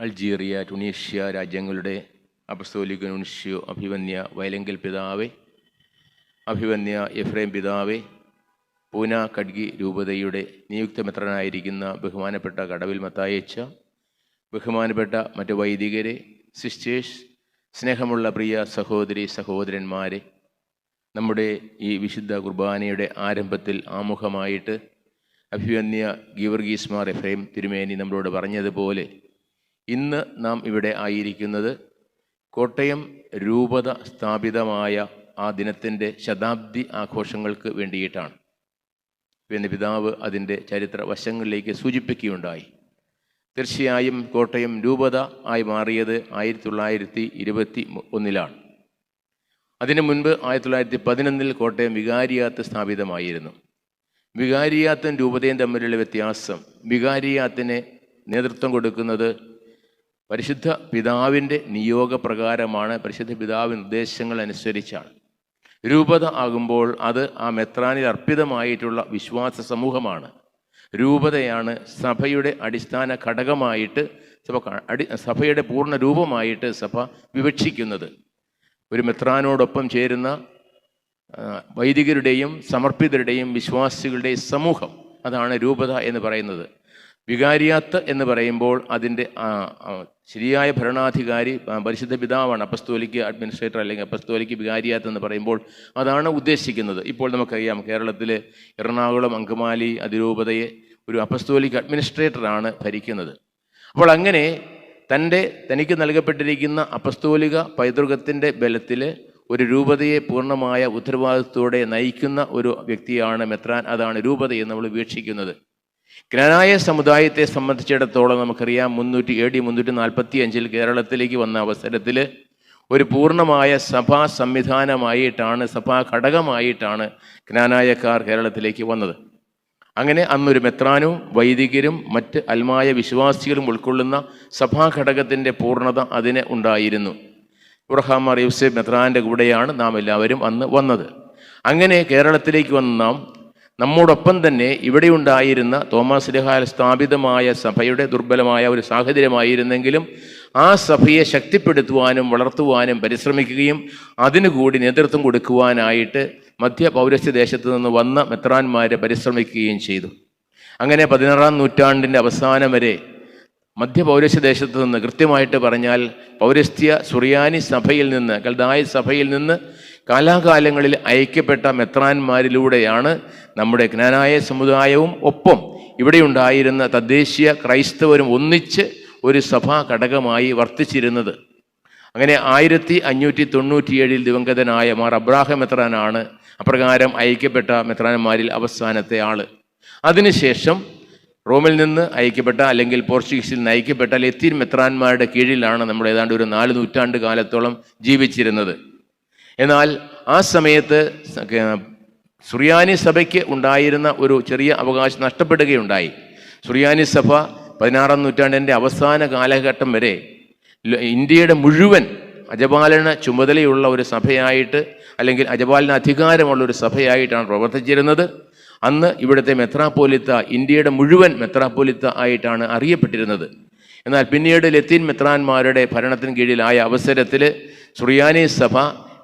അൾജീറിയ Tunisia രാജ്യങ്ങളുടെ അപസ്തോലിക നുഷ്യോ അഭിവന്യ വയലങ്കൽ പിതാവേ അഭിവന്യ എഫ്രൈം പിതാവേ പൂന കഡ്ഗി രൂപതയുടെ നിയുക്ത നിയുക്തമിത്രനായിരിക്കുന്ന ബഹുമാനപ്പെട്ട കടവിൽ മത്തായച്ച ബഹുമാനപ്പെട്ട മറ്റ് വൈദികരെ സിസ്റ്റേഴ്സ് സ്നേഹമുള്ള പ്രിയ സഹോദരി സഹോദരന്മാരെ നമ്മുടെ ഈ വിശുദ്ധ കുർബാനയുടെ ആരംഭത്തിൽ ആമുഖമായിട്ട് അഭിവന്യ ഗീവർഗീസ് മാർ എഫ്രൈം തിരുമേനി നമ്മളോട് പറഞ്ഞതുപോലെ ഇന്ന് നാം ഇവിടെ ആയിരിക്കുന്നത് കോട്ടയം രൂപത സ്ഥാപിതമായ ആ ദിനത്തിന്റെ ശതാബ്ദി ആഘോഷങ്ങൾക്ക് വേണ്ടിയിട്ടാണ്. പിന്നെ പിതാവ് അതിന്റെ ചരിത്ര വശങ്ങളിലേക്ക് സൂചിപ്പിക്കുകയുണ്ടായി. തീർച്ചയായും കോട്ടയം രൂപത ആയി മാറിയത് ആയിരത്തി തൊള്ളായിരത്തി ഇരുപത്തി ഒന്നിലാണ്. അതിനു മുൻപ് ആയിരത്തി തൊള്ളായിരത്തി പതിനൊന്നിൽ കോട്ടയം വികാരിയാത്ത് സ്ഥാപിതമായിരുന്നു. വികാരിയാത്തും രൂപതയും തമ്മിലുള്ള വ്യത്യാസം വികാരിയാത്തിന് നേതൃത്വം കൊടുക്കുന്നത് പരിശുദ്ധ പിതാവിന്റെ നിയോഗപ്രകാരമാണ് പരിശുദ്ധ പിതാവിന്റെ നിർദ്ദേശങ്ങൾ അനുസരിച്ചാണ്. രൂപത ആകുമ്പോൾ അത് ആ മെത്രാനിൽ അർപ്പിതമായിട്ടുള്ള വിശ്വാസ സമൂഹമാണ്. രൂപതയാണ് സഭയുടെ അടിസ്ഥാന ഘടകമായിട്ട് സഭ അടി സഭയുടെ പൂർണ രൂപമായിട്ട് സഭ വിവക്ഷിക്കുന്നത്. ഒരു മെത്രാനോടൊപ്പം ചേരുന്ന വൈദികരുടെയും സമർപ്പിതരുടെയും വിശ്വാസികളുടെയും സമൂഹം അതാണ് രൂപത എന്ന് പറയുന്നത്. വികാരിയാത്ത് എന്ന് പറയുമ്പോൾ അതിന്റെ ശരിയായ ഭരണാധികാരി പരിശുദ്ധ പിതാവാണ് അപ്പസ്തോലിക്ക് അഡ്മിനിസ്ട്രേറ്റർ അല്ലെങ്കിൽ അപ്പസ്തോലിക്ക് വികാരിയാത്ത് എന്ന് പറയുമ്പോൾ അതാണ് ഉദ്ദേശിക്കുന്നത്. ഇപ്പോൾ നമുക്കറിയാം കേരളത്തിൽ എറണാകുളം അങ്കമാലി അതിരൂപതയെ ഒരു അപ്പസ്തോലിക്ക് അഡ്മിനിസ്ട്രേറ്ററാണ് ഭരിക്കുന്നത്. അപ്പോൾ അങ്ങനെ തന്റെ തനിക്ക് നൽകപ്പെട്ടിരിക്കുന്ന അപ്പസ്തോലിക പൈതൃകത്തിന്റെ ബലത്തിൽ ഒരു രൂപതയെ പൂർണമായ ഉത്തരവാദിത്വത്തോടെ നയിക്കുന്ന ഒരു വ്യക്തിയാണ് മെത്രാൻ. അതാണ് രൂപതയെ നമ്മൾ വീക്ഷിക്കുന്നത്. ജ്ഞാനായ സമുദായത്തെ സംബന്ധിച്ചിടത്തോളം നമുക്കറിയാം മുന്നൂറ്റി എ ഡി മുന്നൂറ്റി നാൽപ്പത്തി അഞ്ചിൽ കേരളത്തിലേക്ക് വന്ന അവസരത്തിൽ ഒരു പൂർണമായ സഭാ സംവിധാനമായിട്ടാണ് സഭാ ഘടകമായിട്ടാണ് ജ്ഞാനായക്കാർ കേരളത്തിലേക്ക് വന്നത്. അങ്ങനെ അന്നൊരു മെത്രാനും വൈദികരും മറ്റ് അൽമായ വിശ്വാസികളും ഉൾക്കൊള്ളുന്ന സഭാ ഘടകത്തിന്റെ പൂർണത അതിന് ഉണ്ടായിരുന്നു. ഉറഹാമാർ യൂസഫ് മെത്രാന്റെ കൂടെയാണ് നാം എല്ലാവരും അന്ന് വന്നത്. അങ്ങനെ കേരളത്തിലേക്ക് വന്ന നാം നമ്മോടൊപ്പം തന്നെ ഇവിടെ ഉണ്ടായിരുന്ന തോമസ് ലഹാൽ സ്ഥാപിതമായ സഭയുടെ ദുർബലമായ ഒരു സാഹചര്യമായിരുന്നെങ്കിലും ആ സഭയെ ശക്തിപ്പെടുത്തുവാനും വളർത്തുവാനും പരിശ്രമിക്കുകയും അതിനുകൂടി നേതൃത്വം കൊടുക്കുവാനായിട്ട് മധ്യ പൗരസ്ത്യ ദേശത്ത് നിന്ന് വന്ന മെത്രാന്മാരെ പരിശ്രമിക്കുകയും ചെയ്തു. അങ്ങനെ പതിനാറാം നൂറ്റാണ്ടിന്റെ അവസാനം വരെ മധ്യ പൗരസ്ത്യ ദേശത്ത് നിന്ന് കൃത്യമായിട്ട് പറഞ്ഞാൽ പൗരസ്ത്യ സുറിയാനി സഭയിൽ നിന്ന് കൽദായ സഭയിൽ നിന്ന് കാലാകാലങ്ങളിൽ ഐക്യപ്പെട്ട മെത്രാന്മാരിലൂടെയാണ് നമ്മുടെ ജ്ഞാനായ സമുദായവും ഒപ്പം ഇവിടെയുണ്ടായിരുന്ന തദ്ദേശീയ ക്രൈസ്തവരും ഒന്നിച്ച് ഒരു സഭാ ഘടകമായി വർത്തിച്ചിരുന്നത്. അങ്ങനെ ആയിരത്തി അഞ്ഞൂറ്റി തൊണ്ണൂറ്റിയേഴിൽ ദിവംഗതനായ മാർ അബ്രാഹം മെത്രാനാണ് അപ്രകാരം ഐക്യപ്പെട്ട മെത്രാന്മാരിൽ അവസാനത്തെ ആൾ. അതിനുശേഷം റോമിൽ നിന്ന് അയക്കപ്പെട്ട അല്ലെങ്കിൽ പോർച്ചുഗീസിൽ നിന്ന് അയക്കപ്പെട്ട ലത്തീൻ മെത്രാന്മാരുടെ കീഴിലാണ് നമ്മൾ ഏതാണ്ട് ഒരു നാല് നൂറ്റാണ്ട് കാലത്തോളം ജീവിച്ചിരുന്നത്. എന്നാൽ ആ സമയത്ത് സുറിയാനി സഭയ്ക്ക് ഉണ്ടായിരുന്ന ഒരു ചെറിയ അവകാശം നഷ്ടപ്പെടുകയുണ്ടായി. സുറിയാനി സഭ പതിനാറാം നൂറ്റാണ്ടിന്റെ അവസാന കാലഘട്ടം വരെ ഇന്ത്യയുടെ മുഴുവൻ അജപാലന ചുമതലയുള്ള ഒരു സഭയായിട്ട് അല്ലെങ്കിൽ അജപാലന അധികാരമുള്ള ഒരു സഭയായിട്ടാണ് പ്രവർത്തിച്ചിരുന്നത്. അന്ന് ഇവിടുത്തെ മെത്രാപ്പോലിത്ത ഇന്ത്യയുടെ മുഴുവൻ മെത്രാപ്പോലിത്ത ആയിട്ടാണ് അറിയപ്പെട്ടിരുന്നത്. എന്നാൽ പിന്നീട് ലത്തീൻ മെത്രാന്മാരുടെ ഭരണത്തിന് കീഴിലായ അവസരത്തിൽ സുറിയാനി സഭ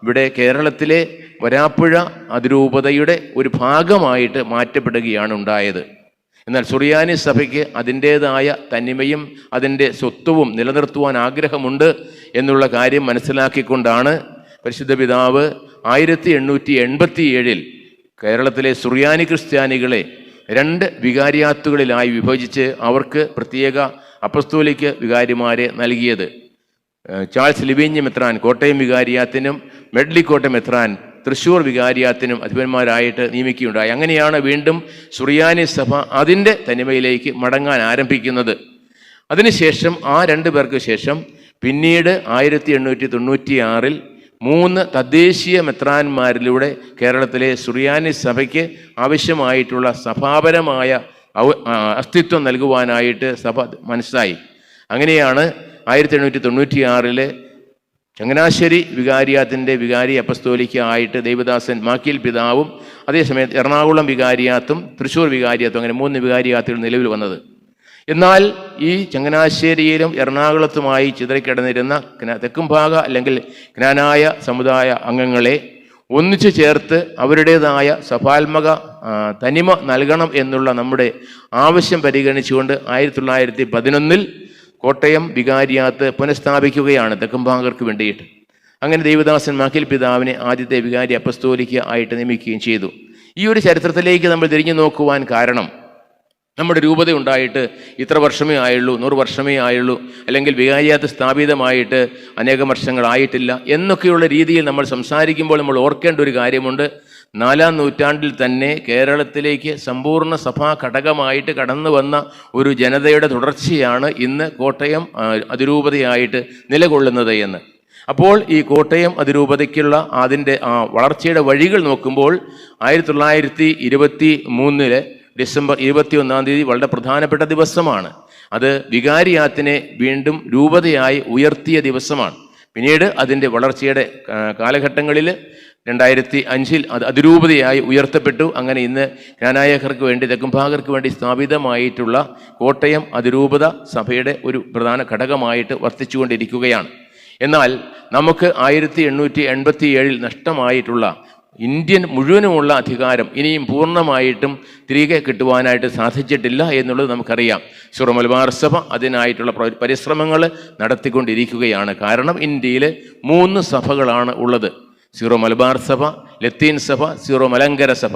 ഇവിടെ കേരളത്തിലെ വരാപ്പുഴ അതിരൂപതയുടെ ഒരു ഭാഗമായിട്ട് മാറ്റപ്പെടുകയാണ് ഉണ്ടായത്. എന്നാൽ സുറിയാനി സഭയ്ക്ക് അതിന്റേതായ തനിമയും അതിന്റെ സ്വത്വവും നിലനിർത്തുവാൻ ആഗ്രഹമുണ്ട് എന്നുള്ള കാര്യം മനസ്സിലാക്കിക്കൊണ്ടാണ് പരിശുദ്ധ പിതാവ് ആയിരത്തി എണ്ണൂറ്റി എൺപത്തി ഏഴിൽ കേരളത്തിലെ സുറിയാനി ക്രിസ്ത്യാനികളെ രണ്ട് വികാരിയാത്തുകളിലായി വിഭജിച്ച് അവർക്ക് പ്രത്യേക അപ്പസ്തോലിക്ക് വികാരിമാരെ നൽകിയത്. ചാൾസ് ലിവിഞ്ഞ് മെത്രാൻ കോട്ടയം വികാരിയാത്തിനും മെഡ്ലിക്കോട്ട മെത്രാൻ തൃശ്ശൂർ വികാരിയാത്തിനും അധിപന്മാരായിട്ട് നിയമിക്കുകയുണ്ടായി. അങ്ങനെയാണ് വീണ്ടും സുറിയാനി സഭ അതിന്റെ തനിമയിലേക്ക് മടങ്ങാൻ ആരംഭിക്കുന്നത്. അതിനുശേഷം ആ രണ്ട് പേർക്ക് ശേഷം പിന്നീട് ആയിരത്തി എണ്ണൂറ്റി തൊണ്ണൂറ്റി ആറിൽ മൂന്ന് തദ്ദേശീയ മെത്രാന്മാരിലൂടെ കേരളത്തിലെ സുറിയാനി സഭയ്ക്ക് ആവശ്യമായിട്ടുള്ള സഭാപരമായ അസ്തിത്വം നൽകുവാനായിട്ട് സഭ മനസ്സിലായി അങ്ങനെയാണ് ആയിരത്തി എണ്ണൂറ്റി തൊണ്ണൂറ്റി ആറിൽ ചങ്ങനാശ്ശേരി വികാരിയാത്തിന്റെ വികാരി അപ്പസ്തോലിക്ക ആയിട്ട് ദേവദാസൻ മാക്കിൽ പിതാവും അതേസമയത്ത് എറണാകുളം വികാരിയാത്തും തൃശ്ശൂർ വികാരിയാത്തും അങ്ങനെ മൂന്ന് വികാരിയാത്തുകൾ നിലവിൽ വന്നത്. എന്നാൽ ഈ ചങ്ങനാശ്ശേരിയിലും എറണാകുളത്തുമായി ചിതറിക്കിടന്നിരുന്ന തെക്കുംഭാഗ തെക്കും ഭാഗ അല്ലെങ്കിൽ ജ്ഞാനായ സമുദായ അംഗങ്ങളെ ഒന്നിച്ചു ചേർത്ത് അവരുടേതായ സഭാത്മക തനിമ നൽകണം എന്നുള്ള നമ്മുടെ ആവശ്യം പരിഗണിച്ചുകൊണ്ട് ആയിരത്തി തൊള്ളായിരത്തി പതിനൊന്നിൽ കോട്ടയം വികാരിയാത്ത് പുനഃസ്ഥാപിക്കുകയാണ് തെക്കുംഭാഗർക്ക് വേണ്ടിയിട്ട്. അങ്ങനെ ദേവദാസൻ മാക്കിൽ പിതാവിനെ ആദ്യത്തെ വികാരി അപ്പസ്തോലിക്ക ആയിട്ട് നിയമിക്കുകയും ചെയ്തു. ഈ ഒരു ചരിത്രത്തിലേക്ക് നമ്മൾ തിരിഞ്ഞു നോക്കുവാൻ കാരണം നമ്മുടെ രൂപത ഉണ്ടായിട്ട് ഇത്ര വർഷമേ ആയുള്ളൂ നൂറ് വർഷമേ ആയുള്ളൂ അല്ലെങ്കിൽ വികാരിയാത്ത് സ്ഥാപിതമായിട്ട് അനേകം വർഷങ്ങളായിട്ടില്ല എന്നൊക്കെയുള്ള രീതിയിൽ നമ്മൾ സംസാരിക്കുമ്പോൾ നമ്മൾ ഓർക്കേണ്ട ഒരു കാര്യമുണ്ട്. നാലാം നൂറ്റാണ്ടിൽ തന്നെ കേരളത്തിലേക്ക് സമ്പൂർണ സഭാ ഘടകമായിട്ട് കടന്നു വന്ന ഒരു ജനതയുടെ തുടർച്ചയാണ് ഇന്ന് കോട്ടയം അതിരൂപതയായിട്ട് നിലകൊള്ളുന്നത് എന്ന്. അപ്പോൾ ഈ കോട്ടയം അതിരൂപതയ്ക്കുള്ള അതിന്റെ വളർച്ചയുടെ വഴികൾ നോക്കുമ്പോൾ ആയിരത്തി തൊള്ളായിരത്തി ഇരുപത്തി മൂന്നിൽ ഡിസംബർ ഇരുപത്തി ഒന്നാം തീയതി വളരെ പ്രധാനപ്പെട്ട ദിവസമാണ്. അത് വികാരിയാത്തിനെ വീണ്ടും രൂപതയായി ഉയർത്തിയ ദിവസമാണ്. പിന്നീട് അതിന്റെ വളർച്ചയുടെ കാലഘട്ടങ്ങളിൽ രണ്ടായിരത്തി അഞ്ചിൽ അത് അതിരൂപതയായി ഉയർത്തപ്പെട്ടു. അങ്ങനെ ഇന്ന് ജ്ഞാനായകർക്ക് വേണ്ടി തെക്കുംഭാഗർക്ക് വേണ്ടി സ്ഥാപിതമായിട്ടുള്ള കോട്ടയം അതിരൂപത സഭയുടെ ഒരു പ്രധാന ഘടകമായിട്ട് വർത്തിച്ചുകൊണ്ടിരിക്കുകയാണ്. എന്നാൽ നമുക്ക് ആയിരത്തി എണ്ണൂറ്റി എൺപത്തി ഏഴിൽ നഷ്ടമായിട്ടുള്ള ഇന്ത്യൻ മുഴുവനുമുള്ള അധികാരം ഇനിയും പൂർണമായിട്ടും തിരികെ കിട്ടുവാനായിട്ട് സാധിച്ചിട്ടില്ല എന്നുള്ളത് നമുക്കറിയാം. സിറോ മലബാർ സഭ അതിനായിട്ടുള്ള പ്ര- പരിശ്രമങ്ങൾ നടത്തിക്കൊണ്ടിരിക്കുകയാണ്. കാരണം ഇന്ത്യയിൽ മൂന്ന് സഭകളാണ് ഉള്ളത്. സീറോ മലബാർ സഭ ലത്തീൻ സഭ സീറോ മലങ്കര സഭ.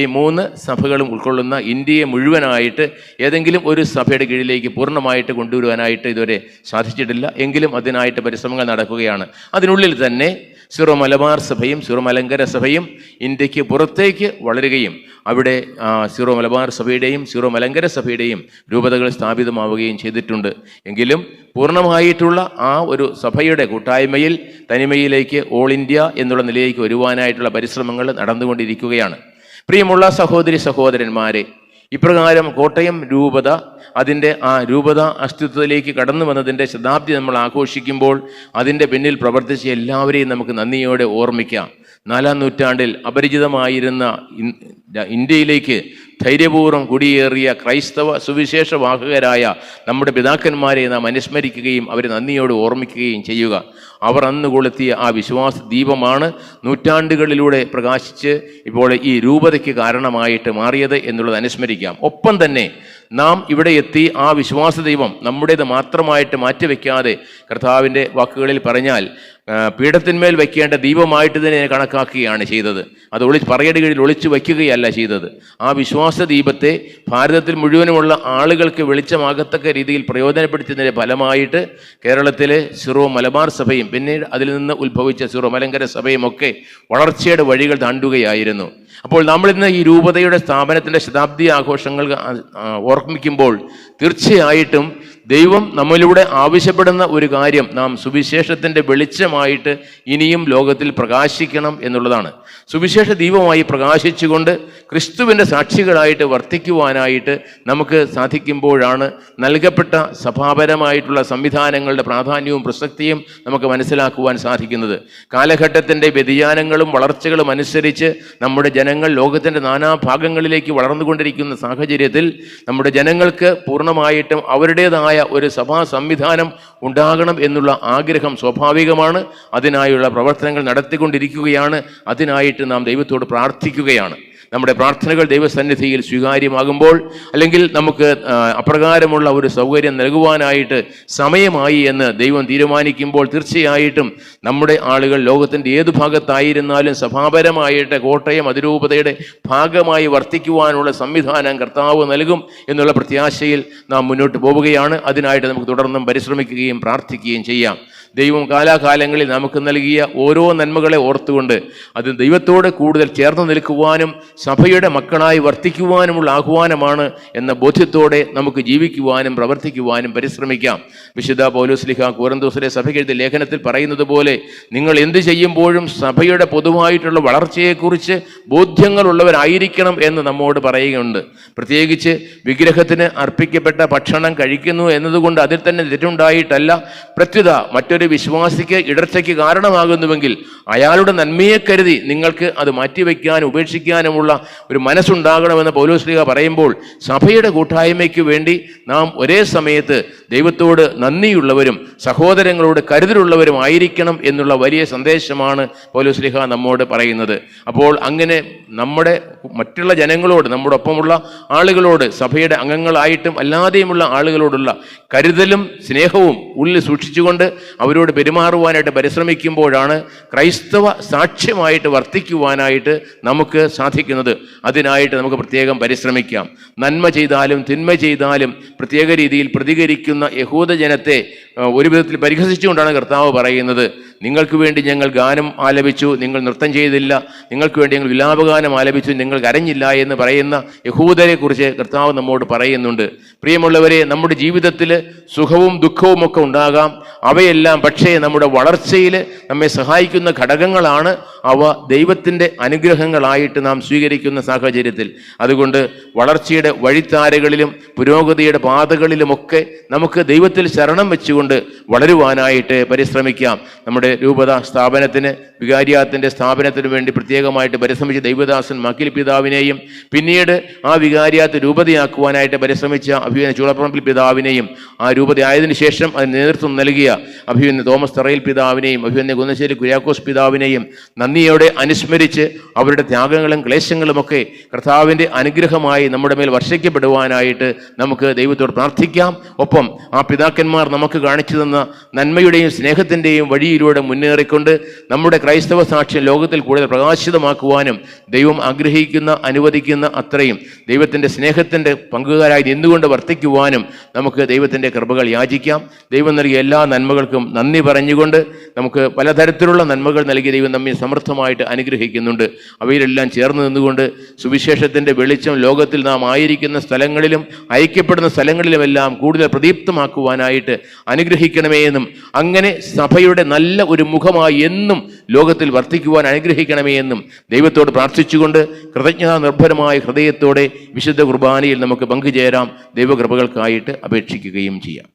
ഈ മൂന്ന് സഭകളും ഉൾക്കൊള്ളുന്ന ഇന്ത്യയെ മുഴുവനായിട്ട് ഏതെങ്കിലും ഒരു സഭയുടെ കീഴിലേക്ക് പൂർണമായിട്ട് കൊണ്ടുവരുവാനായിട്ട് ഇതുവരെ സാധിച്ചിട്ടില്ല. എങ്കിലും അതിനായിട്ട് പരിശ്രമങ്ങൾ നടക്കുകയാണ്. അതിനുള്ളിൽ തന്നെ സിറോ മലബാർ സഭയും സിറോ മലങ്കര സഭയും ഇന്ത്യയ്ക്ക് പുറത്തേക്ക് വളരുകയും അവിടെ സിറോ മലബാർ സഭയുടെയും സിറോ മലങ്കര സഭയുടെയും രൂപതകൾ സ്ഥാപിതമാവുകയും ചെയ്തിട്ടുണ്ട്. എങ്കിലും പൂർണമായിട്ടുള്ള ആ ഒരു സഭയുടെ കൂട്ടായ്മയിൽ തനിമയിലേക്ക് ഓൾ ഇന്ത്യ എന്നുള്ള നിലയിലേക്ക് വരുവാനായിട്ടുള്ള പരിശ്രമങ്ങൾ നടന്നുകൊണ്ടിരിക്കുകയാണ്. പ്രിയമുള്ള സഹോദരി സഹോദരന്മാരെ ഇപ്രകാരം കോട്ടയം രൂപത അതിന്റെ ആ രൂപത അസ്തിത്വത്തിലേക്ക് കടന്നു വന്നതിന്റെ ശതാബ്ദി നമ്മൾ ആഘോഷിക്കുമ്പോൾ അതിന്റെ പിന്നിൽ പ്രവർത്തിച്ച എല്ലാവരെയും നമുക്ക് നന്ദിയോടെ ഓർമ്മിക്കാം. നാലാം നൂറ്റാണ്ടിൽ അപരിചിതമായിരുന്ന ഇന്ത്യയിലേക്ക് ധൈര്യപൂർവം കുടിയേറിയ ക്രൈസ്തവ സുവിശേഷ വാഹകരായ നമ്മുടെ പിതാക്കന്മാരെ നാം അനുസ്മരിക്കുകയും അവരെ നന്ദിയോട് ഓർമ്മിക്കുകയും ചെയ്യുക. അവർ അന്ന് കൊളുത്തിയ ആ വിശ്വാസ ദീപമാണ് നൂറ്റാണ്ടുകളിലൂടെ പ്രകാശിച്ച് ഇപ്പോൾ ഈ രൂപതയ്ക്ക് കാരണമായിട്ട് മാറിയത് എന്നുള്ളത് അനുസ്മരിക്കാം. ഒപ്പം തന്നെ നാം ഇവിടെ എത്തി ആ വിശ്വാസ ദൈവം നമ്മുടേത് മാത്രമായിട്ട് മാറ്റിവെക്കാതെ കർത്താവിന്റെ വാക്കുകളിൽ പറഞ്ഞാൽ പീഠത്തിന്മേൽ വയ്ക്കേണ്ട ദീപമായിട്ട് തന്നെ കണക്കാക്കുകയാണ് ചെയ്തത്. അത് ഒളി പറയുടെ കീഴിൽ ഒളിച്ചു വയ്ക്കുകയല്ല ചെയ്തത്. ആ വിശ്വാസ ദീപത്തെ ഭാരതത്തിൽ മുഴുവനുമുള്ള ആളുകൾക്ക് വെളിച്ചമാകത്തക്ക രീതിയിൽ പ്രയോജനപ്പെടുത്തുന്നതിന്റെ ഫലമായിട്ട് കേരളത്തിലെ സിറോ മലബാർ സഭയും പിന്നീട് അതിൽ നിന്ന് ഉത്ഭവിച്ച സിറോ മലങ്കര സഭയും ഒക്കെ വളർച്ചയുടെ വഴികൾ താണ്ടുകയായിരുന്നു. അപ്പോൾ നമ്മൾ ഇന്ന് ഈ രൂപതയുടെ സ്ഥാപനത്തിന്റെ ശതാബ്ദി ആഘോഷങ്ങൾ ഓർമ്മിക്കുമ്പോൾ തീർച്ചയായിട്ടും ദൈവം നമ്മളിലൂടെ ആവശ്യപ്പെടുന്ന ഒരു കാര്യം നാം സുവിശേഷത്തിന്റെ വെളിച്ചമായിട്ട് ഇനിയും ലോകത്തിൽ പ്രകാശിക്കണം എന്നുള്ളതാണ്. സുവിശേഷ ദീപമായി പ്രകാശിച്ചുകൊണ്ട് ക്രിസ്തുവിന്റെ സാക്ഷികളായിട്ട് വർത്തിക്കുവാനായിട്ട് നമുക്ക് സാധിക്കുമ്പോഴാണ് നൽകപ്പെട്ട സഭാപരമായിട്ടുള്ള സംവിധാനങ്ങളുടെ പ്രാധാന്യവും പ്രസക്തിയും നമുക്ക് മനസ്സിലാക്കുവാൻ സാധിക്കുന്നത്. കാലഘട്ടത്തിന്റെ വ്യതിയാനങ്ങളും വളർച്ചകളും അനുസരിച്ച് നമ്മുടെ ജനങ്ങൾ ലോകത്തിന്റെ നാനാഭാഗങ്ങളിലേക്ക് വളർന്നുകൊണ്ടിരിക്കുന്ന സാഹചര്യത്തിൽ നമ്മുടെ ജനങ്ങൾക്ക് പൂർണമായിട്ടും അവരുടേതായ ഒരു സഭാ സംവിധാനം ഉണ്ടാകണം എന്നുള്ള ആഗ്രഹം സ്വാഭാവികമാണ്. അതിനായുള്ള പ്രവർത്തനങ്ങൾ നടത്തിക്കൊണ്ടിരിക്കുകയാണ്. അതിനായിട്ട് നാം ദൈവത്തോട് പ്രാർത്ഥിക്കുകയാണ്. നമ്മുടെ പ്രാർത്ഥനകൾ ദൈവസന്നിധിയിൽ സ്വീകാര്യമാകുമ്പോൾ അല്ലെങ്കിൽ നമുക്ക് അപ്രകാരമുള്ള ഒരു സൗകര്യം നൽകുവാനായിട്ട് സമയമായി എന്ന് ദൈവം തീരുമാനിക്കുമ്പോൾ തീർച്ചയായിട്ടും നമ്മുടെ ആളുകൾ ലോകത്തിന്റെ ഏത് ഭാഗത്തായിരുന്നാലും സഭാപരമായിട്ട് കോട്ടയം അതിരൂപതയുടെ ഭാഗമായി വർത്തിക്കുവാനുള്ള സംവിധാനം കർത്താവ് നൽകും എന്നുള്ള പ്രത്യാശയിൽ നാം മുന്നോട്ട് പോവുകയാണ്. അതിനായിട്ട് നമുക്ക് തുടർന്നും പരിശ്രമിക്കുകയും പ്രാർത്ഥിക്കുകയും ചെയ്യാം. ദൈവം കാലാകാലങ്ങളിൽ നമുക്ക് നൽകിയ ഓരോ നന്മകളെ ഓർത്തുകൊണ്ട് അത് ദൈവത്തോട് കൂടുതൽ ചേർന്ന് നിൽക്കുവാനും സഭയുടെ മക്കളായി വർത്തിക്കുവാനുമുള്ള ആഹ്വാനമാണ് എന്ന ബോധ്യത്തോടെ നമുക്ക് ജീവിക്കുവാനും പ്രവർത്തിക്കുവാനും പരിശ്രമിക്കാം. വിശുദ്ധ പൗലോസ്ലിഹ കോരന്തോസിലെ സഭയ്ക്കെഴുതിയ ലേഖനത്തിൽ പറയുന്നത് പോലെ നിങ്ങൾ എന്ത് ചെയ്യുമ്പോഴും സഭയുടെ പൊതുവായിട്ടുള്ള വളർച്ചയെക്കുറിച്ച് ബോധ്യങ്ങളുള്ളവരായിരിക്കണം എന്ന് നമ്മോട് പറയുകയുണ്ട്. പ്രത്യേകിച്ച് വിഗ്രഹത്തിന് അർപ്പിക്കപ്പെട്ട ഭക്ഷണം കഴിക്കുന്നു എന്നതുകൊണ്ട് അതിൽ തന്നെ തെറ്റുണ്ടായിട്ടല്ല. പ്രത്യുത മറ്റൊരു വിശ്വാസിക്ക് ഇടർച്ചയ്ക്ക് കാരണമാകുന്നുവെങ്കിൽ അയാളുടെ നന്മയെ കരുതി നിങ്ങൾക്ക് അത് മാറ്റിവെക്കാനും ഉപേക്ഷിക്കാനുമുള്ള സഹായിക്കുവാനുള്ള ഒരു മനസ്സുണ്ടാകണമെന്ന് പൗലോസ്ലിക പറയുമ്പോൾ സഭയുടെ കൂട്ടായ്മയ്ക്ക് വേണ്ടി നാം ഒരേ സമയത്ത് ദൈവത്തോട് നന്ദിയുള്ളവരും സഹോദരങ്ങളോട് കരുതലുള്ളവരും ആയിരിക്കണം എന്നുള്ള വലിയ സന്ദേശമാണ് പൗലോസ്ലിഹ നമ്മോട് പറയുന്നത്. അപ്പോൾ അങ്ങനെ നമ്മുടെ മറ്റുള്ള ജനങ്ങളോട് നമ്മുടെ ഒപ്പമുള്ള ആളുകളോട് സഭയുടെ അംഗങ്ങളായിട്ടും അല്ലാതെയുമുള്ള ആളുകളോടുള്ള കരുതലും സ്നേഹവും ഉള്ളിൽ സൂക്ഷിച്ചുകൊണ്ട് അവരോട് പെരുമാറുവാനായിട്ട് പരിശ്രമിക്കുമ്പോഴാണ് ക്രൈസ്തവ സാക്ഷ്യമായിട്ട് വർത്തിക്കുവാനായിട്ട് നമുക്ക് സാധിക്കുന്നത്. അതിനായിട്ട് നമുക്ക് പ്രത്യേകം പരിശ്രമിക്കാം. നന്മ ചെയ്താലും തിന്മ ചെയ്താലും പ്രത്യേക രീതിയിൽ പ്രതികരിക്കുന്ന യഹൂദജനത്തെ ജനത്തെ ഒരു വിധത്തിൽ പരിഹസിച്ചുകൊണ്ടാണ് കർത്താവ് പറയുന്നത്. നിങ്ങൾക്ക് വേണ്ടി ഞങ്ങൾ ഗാനം ആലപിച്ചു നിങ്ങൾ നൃത്തം ചെയ്തില്ല നിങ്ങൾക്ക് വേണ്ടി ഞങ്ങൾ വിലാപഗാനം ആലപിച്ചു നിങ്ങൾ കരഞ്ഞില്ല എന്ന് പറയുന്ന യഹൂദരെക്കുറിച്ച് കർത്താവ് നമ്മോട് പറയുന്നുണ്ട്. പ്രിയമുള്ളവരെ നമ്മുടെ ജീവിതത്തിൽ സുഖവും ദുഃഖവും ഒക്കെ ഉണ്ടാകാം. അവയെല്ലാം പക്ഷേ നമ്മുടെ വളർച്ചയിൽ നമ്മെ സഹായിക്കുന്ന ഘടകങ്ങളാണ്. അവ ദൈവത്തിന്റെ അനുഗ്രഹങ്ങളായിട്ട് നാം സ്വീകരിക്കുന്ന സാഹചര്യത്തിൽ. അതുകൊണ്ട് വളർച്ചയുടെ വഴിത്താരകളിലും പുരോഗതിയുടെ പാതകളിലുമൊക്കെ നമുക്ക് ദൈവത്തിൽ ശരണം വെച്ചുകൊണ്ട് വളരുവാനായിട്ട് പരിശ്രമിക്കാം. നമ്മുടെ രൂപത സ്ഥാപനത്തിന് വികാരിയാത്തിന്റെ സ്ഥാപനത്തിന് വേണ്ടി പ്രത്യേകമായിട്ട് പരിശ്രമിച്ച ദൈവദാസൻ മക്കിൽ പിതാവിനെയും പിന്നീട് ആ വികാരിയാത്ത് രൂപതയാക്കുവാനായിട്ട് പരിശ്രമിച്ച അഭിവന ചൂളപ്പറമ്പിൽ പിതാവിനെയും ആ രൂപതയായതിനു ശേഷം അതിന് നേതൃത്വം നൽകിയ അഭിവന്യ തോമസ് തറയിൽ പിതാവിനെയും അഭിവന്യ കുന്നശ്ശേരി കുര്യാക്കോസ് പിതാവിനെയും നന്ദിയോടെ അനുസ്മരിച്ച് അവരുടെ ത്യാഗങ്ങളും ക്ലേശങ്ങളുമൊക്കെ കർത്താവിന്റെ അനുഗ്രഹമായി നമ്മുടെ മേൽ വർഷിക്കപ്പെടുവാനായിട്ട് നമുക്ക് ദൈവത്തോട് പ്രാർത്ഥിക്കാം. ഒപ്പം ആ പിതാക്കന്മാർ നമുക്ക് കാണിച്ചു തന്ന നന്മയുടെയും സ്നേഹത്തിന്റെയും വഴിയിലൂടെ മുന്നേറിക്കൊണ്ട് നമ്മുടെ ക്രൈസ്തവ സാക്ഷ്യം ലോകത്തിൽ കൂടുതൽ പ്രകാശിതമാക്കുവാനും ദൈവം ആഗ്രഹിക്കുന്ന അനുവദിക്കുന്ന അത്രയും ദൈവത്തിന്റെ സ്നേഹത്തിന്റെ പങ്കുകാരായി എന്തുകൊണ്ട് വർത്തിക്കുവാനും നമുക്ക് ദൈവത്തിന്റെ കൃപകൾ യാചിക്കാം. ദൈവം നൽകിയ എല്ലാ നന്മകൾക്കും നന്ദി പറഞ്ഞുകൊണ്ട് നമുക്ക് പലതരത്തിലുള്ള നന്മകൾ നൽകിയ ദൈവം നമ്മെ സമർത്ഥമായിട്ട് അനുഗ്രഹിക്കുന്നുണ്ട്. അവയിലെല്ലാം ചേർന്ന് നിന്നുകൊണ്ട് സുവിശേഷത്തിന്റെ വെളിച്ചം ലോകത്തിൽ നാം ആയിരിക്കുന്ന സ്ഥലങ്ങളിലും ഐക്യപ്പെടുന്ന സ്ഥലങ്ങളിലുമെല്ലാം കൂടുതൽ പ്രദീപ്തമാക്കുവാനായിട്ട് അനുഗ്രഹിക്കണമേ എന്നും അങ്ങനെ സഭയുടെ നല്ല ഒരു മുഖമായി എന്നും ലോകത്തിൽ വർത്തിക്കുവാൻ അനുഗ്രഹിക്കണമേ എന്നും ദൈവത്തോട് പ്രാർത്ഥിച്ചുകൊണ്ട് കൃതജ്ഞതാ നിർഭരമായ ഹൃദയത്തോടെ വിശുദ്ധ കുർബാനയിൽ നമുക്ക് പങ്കുചേരാം ദൈവകൃപകൾക്കായിട്ട് അപേക്ഷിക്കുകയും ചെയ്യാം.